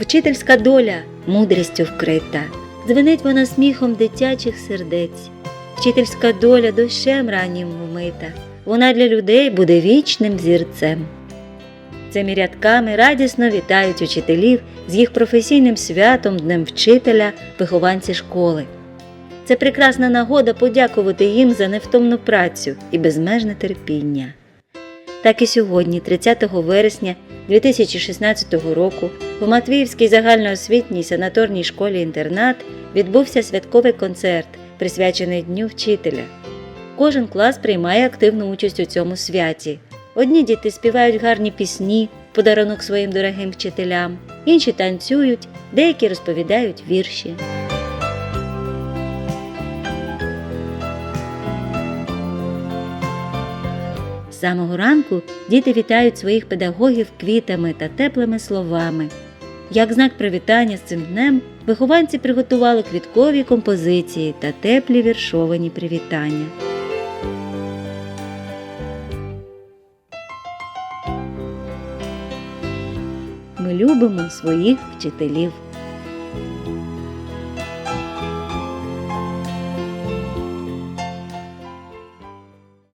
Вчительська доля мудрістю вкрита, дзвенить вона сміхом дитячих сердець. Вчительська доля дощем раннім вмита, вона для людей буде вічним зірцем. Цими рядками радісно вітають учителів з їх професійним святом Днем вчителя вихованці школи. Це прекрасна нагода подякувати їм за невтомну працю і безмежне терпіння. Так і сьогодні, 30 вересня 2016 року, в Матвіївській загальноосвітній санаторній школі інтернат відбувся святковий концерт, присвячений Дню вчителя. Кожен клас приймає активну участь у цьому святі. Одні діти співають гарні пісні, подарунок своїм дорогим вчителям, інші танцюють, деякі розповідають вірші. З самого ранку діти вітають своїх педагогів квітами та теплими словами. Як знак привітання з цим днем вихованці приготували квіткові композиції та теплі віршовані привітання. Ми любимо своїх вчителів.